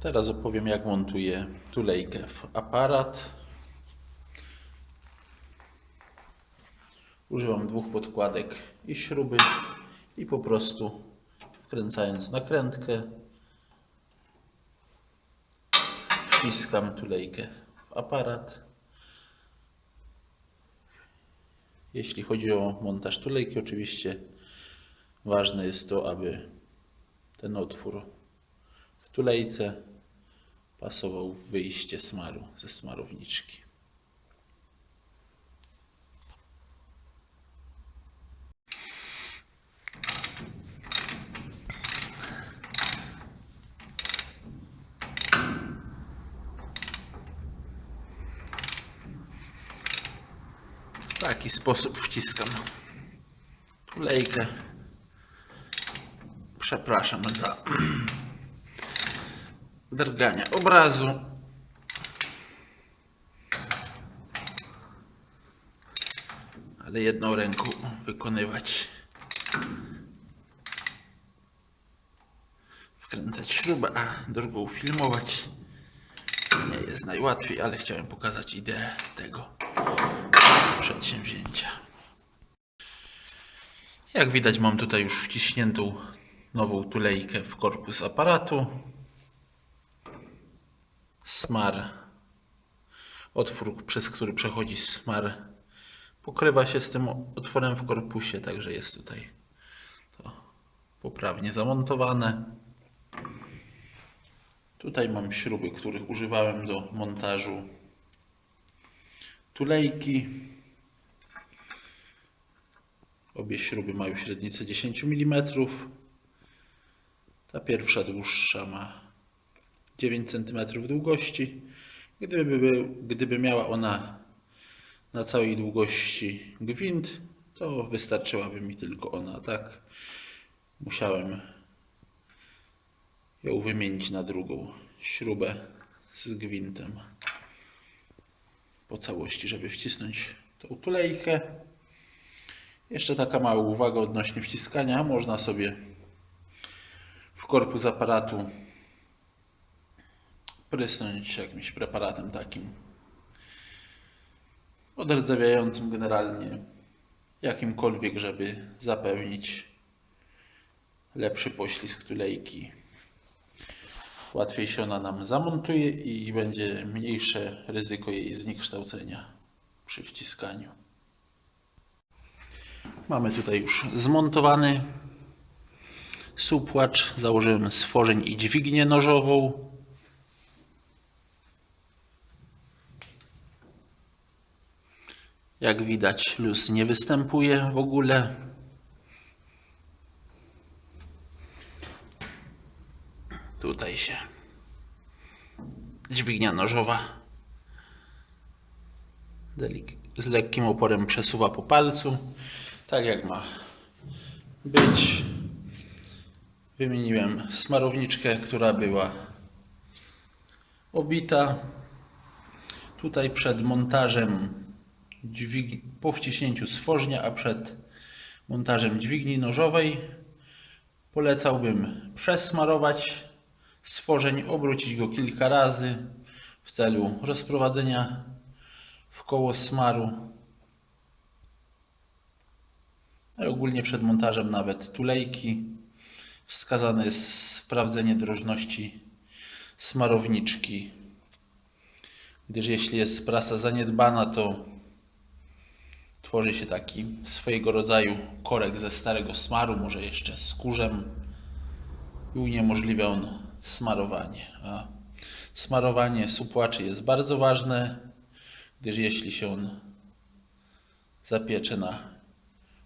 Teraz opowiem jak montuję tulejkę w aparat. Używam dwóch podkładek i śruby i po prostu wkręcając nakrętkę wciskam tulejkę w aparat. Jeśli chodzi o montaż tulejki, oczywiście ważne jest to, aby ten otwór w tulejce pasował w wyjście smaru ze smarowniczki. W taki sposób wciskam tulejkę. Przepraszam za drgania obrazu. Ale jedną ręką wykonywać. Wkręcać śrubę, a drugą filmować. Nie jest najłatwiej, ale chciałem pokazać ideę tego przedsięwzięcia. Jak widać mam tutaj już wciśniętą nową tulejkę w korpus aparatu. Smar, otwór przez który przechodzi smar pokrywa się z tym otworem w korpusie, także jest tutaj to poprawnie zamontowane. Tutaj mam śruby, których używałem do montażu tulejki. Obie śruby mają średnicę 10 mm. Ta pierwsza dłuższa ma 9 cm długości. Gdyby, gdyby miała ona na całej długości gwint, to wystarczyłaby mi tylko ona. Tak musiałem ją wymienić na drugą śrubę z gwintem po całości, żeby wcisnąć tą tulejkę. Jeszcze taka mała uwaga odnośnie wciskania. Można sobie w korpus aparatu prysnąć jakimś preparatem takim odrdzawiającym generalnie jakimkolwiek, żeby zapewnić lepszy poślizg tulejki. Łatwiej się ona nam zamontuje i będzie mniejsze ryzyko jej zniekształcenia przy wciskaniu. Mamy tutaj już zmontowany supłacz. Założyłem stworzeń i dźwignię nożową. Jak widać, luz nie występuje w ogóle. Tutaj się dźwignia nożowa z lekkim oporem przesuwa po palcu, tak jak ma być. Wymieniłem smarowniczkę, która była obita. Tutaj przed montażem dźwigni, po wciśnięciu stworznia, a przed montażem dźwigni nożowej polecałbym przesmarować stworzeń, obrócić go kilka razy w celu rozprowadzenia w koło smaru. A ogólnie przed montażem nawet tulejki. Wskazane jest sprawdzenie drożności smarowniczki, gdyż jeśli jest prasa zaniedbana, to tworzy się taki swojego rodzaju korek ze starego smaru, może jeszcze z kurzem i uniemożliwia on smarowanie. A smarowanie supłaczy jest bardzo ważne, gdyż jeśli się on zapiecze na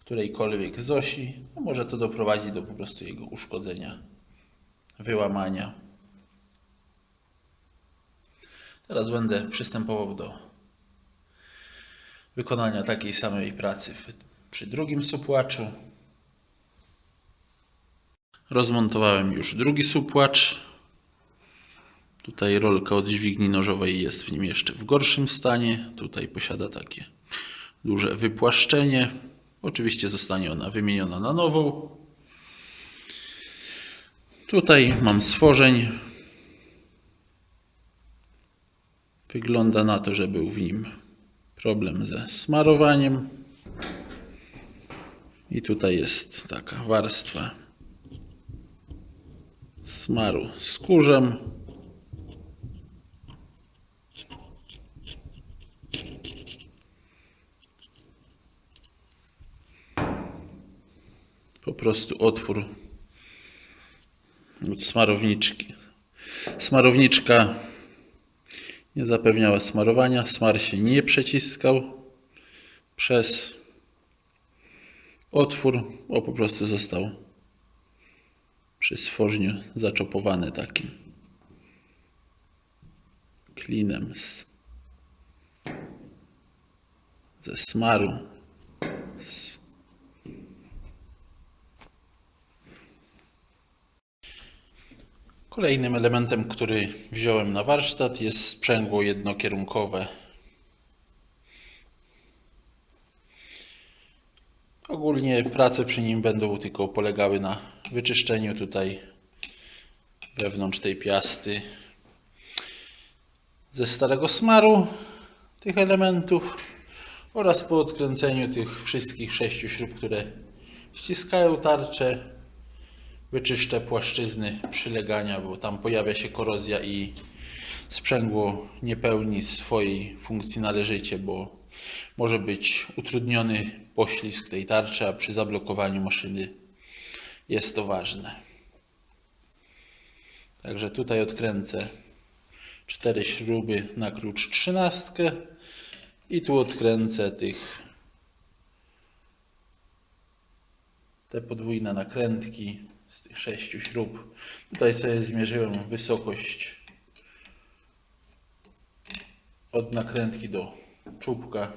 którejkolwiek z osi, to może to doprowadzić do po prostu jego uszkodzenia, wyłamania. Teraz będę przystępował do wykonania takiej samej pracy przy drugim supłaczu. Rozmontowałem już drugi supłacz. Tutaj rolka od dźwigni nożowej jest w nim jeszcze w gorszym stanie. Tutaj posiada takie duże wypłaszczenie. Oczywiście zostanie ona wymieniona na nową. Tutaj mam stworzeń Wygląda na to, że był w nim problem ze smarowaniem. I tutaj jest taka warstwa smaru z kurzem. Po prostu otwór od smarowniczki. Smarowniczka nie zapewniała smarowania. Smar się nie przeciskał przez otwór, bo po prostu został przy stworzeniu zaczopowany takim klinem z, ze smaru. Z, Kolejnym elementem, który wziąłem na warsztat jest sprzęgło jednokierunkowe. Ogólnie prace przy nim będą tylko polegały na wyczyszczeniu tutaj wewnątrz tej piasty ze starego smaru tych elementów oraz po odkręceniu tych wszystkich sześciu śrub, które ściskają tarczę wyczyszczę płaszczyzny przylegania, bo tam pojawia się korozja i sprzęgło nie pełni swojej funkcji należycie, bo może być utrudniony poślizg tej tarczy, a przy zablokowaniu maszyny jest to ważne. Także tutaj odkręcę cztery śruby na klucz trzynastkę i tu odkręcę tych te podwójne nakrętki z tych sześciu śrub. Tutaj sobie zmierzyłem wysokość od nakrętki do czubka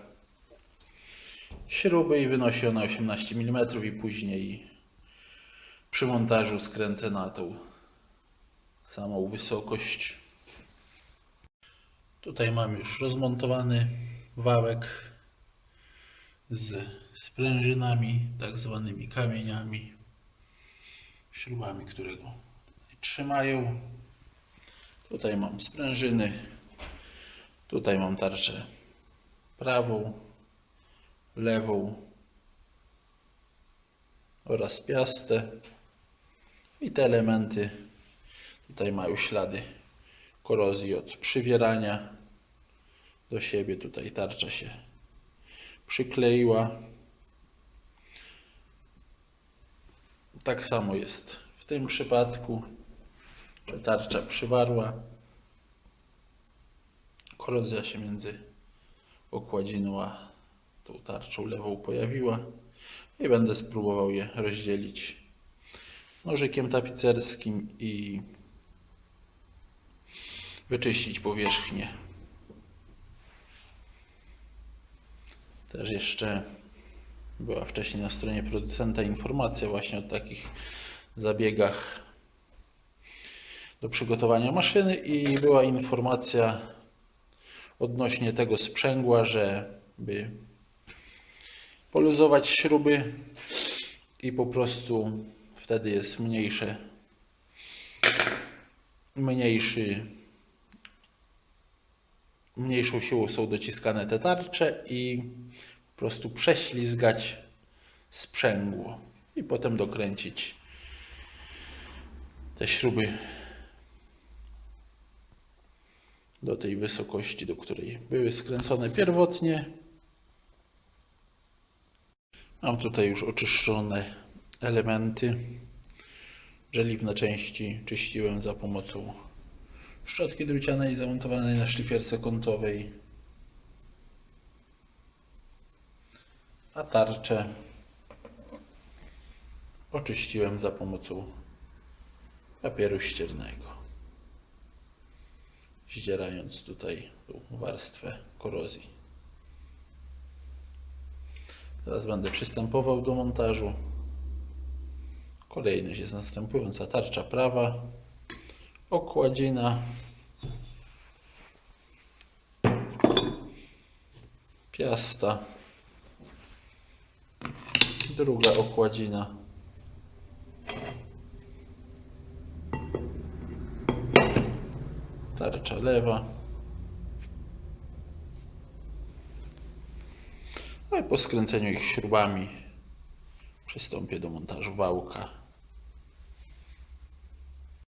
śruby i wynosi ona 18 mm i później przy montażu skręcę na tą samą wysokość. Tutaj mam już rozmontowany wałek z sprężynami, tak zwanymi kamieniami, śrubami, które go tutaj trzymają. Tutaj mam sprężyny, tutaj mam tarczę prawą, lewą oraz piastę. I te elementy tutaj mają ślady korozji od przywierania do siebie. Tutaj tarcza się przykleiła. Tak samo jest w tym przypadku, tarcza przywarła. Korozja się między okładziną a tą tarczą lewą pojawiła i będę spróbował je rozdzielić nożykiem tapicerskim i wyczyścić powierzchnię. Też jeszcze była wcześniej na stronie producenta informacja właśnie o takich zabiegach do przygotowania maszyny i była informacja odnośnie tego sprzęgła, żeby poluzować śruby i po prostu wtedy jest mniejsze mniejszy mniejszą siłą są dociskane te tarcze i po prostu prześlizgać sprzęgło i potem dokręcić te śruby do tej wysokości, do której były skręcone pierwotnie. Mam tutaj już oczyszczone elementy. Żeliwne części czyściłem za pomocą szczotki drucianej zamontowanej na szlifierce kątowej. A tarczę oczyściłem za pomocą papieru ściernego. Zdzierając tutaj tą warstwę korozji. Teraz będę przystępował do montażu. Kolejność jest następująca. Tarcza prawa, okładzina, piasta, druga okładzina. Tarcza lewa. No i po skręceniu ich śrubami przystąpię do montażu wałka.